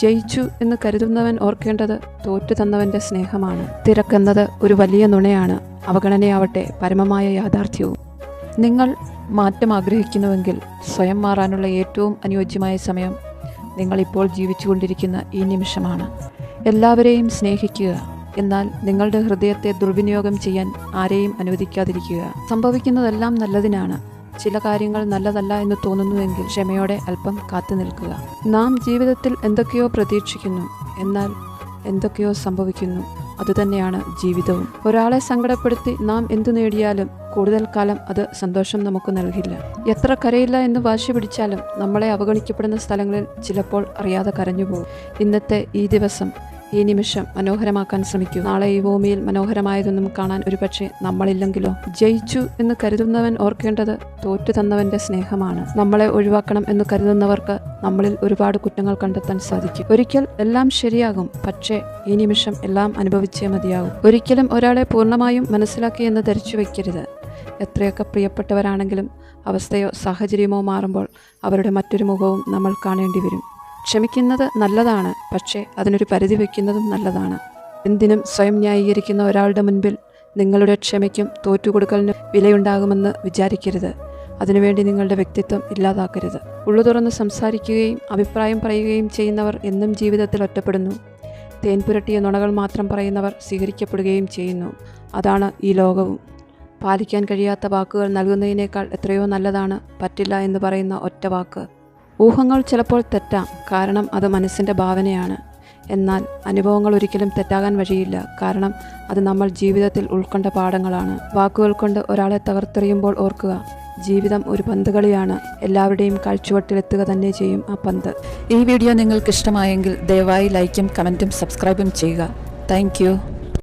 ജയിച്ചു എന്ന് കരുതുന്നവൻ ഓർക്കേണ്ടത് തോറ്റു തന്നവന്റെ സ്നേഹമാണ്. തിരക്കെന്നത് ഒരു വലിയ നുണയാണ്. അവഗണനയാവട്ടെ പരമമായ യാഥാർത്ഥ്യവും. നിങ്ങൾ മാറ്റം ആഗ്രഹിക്കുന്നുവെങ്കിൽ സ്വയം മാറാനുള്ള ഏറ്റവും അനുയോജ്യമായ സമയം നിങ്ങളിപ്പോൾ ജീവിച്ചുകൊണ്ടിരിക്കുന്ന ഈ നിമിഷമാണ്. എല്ലാവരെയും സ്നേഹിക്കുക. എന്നാൽ നിങ്ങളുടെ ഹൃദയത്തെ ദുർവിനിയോഗം ചെയ്യാൻ ആരെയും അനുവദിക്കാതിരിക്കുക. സംഭവിക്കുന്നതെല്ലാം നല്ലതിനാണ്. ചില കാര്യങ്ങൾ നല്ലതല്ല എന്ന് തോന്നുന്നുവെങ്കിൽ ക്ഷമയോടെ അല്പം കാത്തു നിൽക്കുക. നാം ജീവിതത്തിൽ എന്തൊക്കെയോ പ്രതീക്ഷിക്കുന്നു. എന്നാൽ എന്തൊക്കെയോ സംഭവിക്കുന്നു. അതുതന്നെയാണ് ജീവിതവും. ഒരാളെ സങ്കടപ്പെടുത്തി നാം എന്തു നേടിയാലും കൂടുതൽ കാലം അത് സന്തോഷം നമുക്ക് നൽകില്ല. എത്ര കരയില്ല എന്ന് വാശി പിടിച്ചാലും നമ്മളെ അവഗണിക്കപ്പെടുന്ന സ്ഥലങ്ങളിൽ ചിലപ്പോൾ അറിയാതെ കരഞ്ഞുപോകും. ഇന്നത്തെ ഈ ദിവസം ഈ നിമിഷം മനോഹരമാക്കാൻ ശ്രമിക്കൂ. നാളെ ഈ ഭൂമിയിൽ മനോഹരമായതൊന്നും കാണാൻ ഒരുപക്ഷെ നമ്മളില്ലെങ്കിലോ. ജയിച്ചു എന്ന് കരുതുന്നവൻ ഓർക്കേണ്ടത് തോറ്റു തന്നവന്റെ സ്നേഹമാണ്. നമ്മളെ ഒഴിവാക്കണം എന്ന് കരുതുന്നവർക്ക് നമ്മളിൽ ഒരുപാട് കുറ്റങ്ങൾ കണ്ടെത്താൻ സാധിക്കും. ഒരിക്കൽ എല്ലാം ശരിയാകും. പക്ഷേ ഈ നിമിഷം എല്ലാം അനുഭവിച്ചേ മതിയാകും. ഒരിക്കലും ഒരാളെ പൂർണമായും മനസ്സിലാക്കി എന്ന് ധരിച്ചു വയ്ക്കരുത് എത്രയൊക്കെ പ്രിയപ്പെട്ടവരാണെങ്കിലും അവസ്ഥയോ സാഹചര്യമോ മാറുമ്പോൾ അവരുടെ മറ്റൊരു മുഖവും നമ്മൾ കാണേണ്ടി വരും. ക്ഷമിക്കുന്നത് നല്ലതാണ് പക്ഷേ അതിനൊരു പരിധി വയ്ക്കുന്നതും നല്ലതാണ്. എന്തിനും സ്വയം ന്യായീകരിക്കുന്ന ഒരാളുടെ മുൻപിൽ നിങ്ങളുടെ ക്ഷമയ്ക്കും തോറ്റുകൊടുക്കലിനും വിലയുണ്ടാകുമെന്ന് വിചാരിക്കരുത്. അതിനുവേണ്ടി നിങ്ങളുടെ വ്യക്തിത്വം ഇല്ലാതാക്കരുത്. ഉള്ളു തുറന്ന് സംസാരിക്കുകയും അഭിപ്രായം പറയുകയും ചെയ്യുന്നവർ എന്നും ജീവിതത്തിൽ ഒറ്റപ്പെടുന്നു. തേൻ പുരട്ടിയ നുണകൾ മാത്രം പറയുന്നവർ സ്വീകരിക്കപ്പെടുകയും ചെയ്യുന്നു. അതാണ് ഈ ലോകവും. പാലിക്കാൻ കഴിയാത്ത വാക്കുകൾ നൽകുന്നതിനേക്കാൾ എത്രയോ നല്ലതാണ് പറ്റില്ല എന്ന് പറയുന്ന ഒറ്റ വാക്ക്. ഊഹങ്ങൾ ചിലപ്പോൾ തെറ്റാം കാരണം അത് മനസ്സിന്റെ ഭാവനയാണ്. എന്നാൽ അനുഭവങ്ങൾ ഒരിക്കലും തെറ്റാകാൻ വഴിയില്ല കാരണം അത് നമ്മൾ ജീവിതത്തിൽ ഉൾക്കൊണ്ട പാഠങ്ങളാണ്. വാക്കുകൾ കൊണ്ട് ഒരാളെ തകർത്തെറിയുമ്പോൾ ഓർക്കുക ജീവിതം ഒരു പന്ത് കളിയാണ് എല്ലാവരുടെയും കാഴ്ചവട്ടിലെത്തുക തന്നെ ചെയ്യും ആ പന്ത്. ഈ വീഡിയോ നിങ്ങൾക്ക് ഇഷ്ടമായെങ്കിൽ ദയവായി ലൈക്കും കമന്റും സബ്സ്ക്രൈബും ചെയ്യുക. താങ്ക്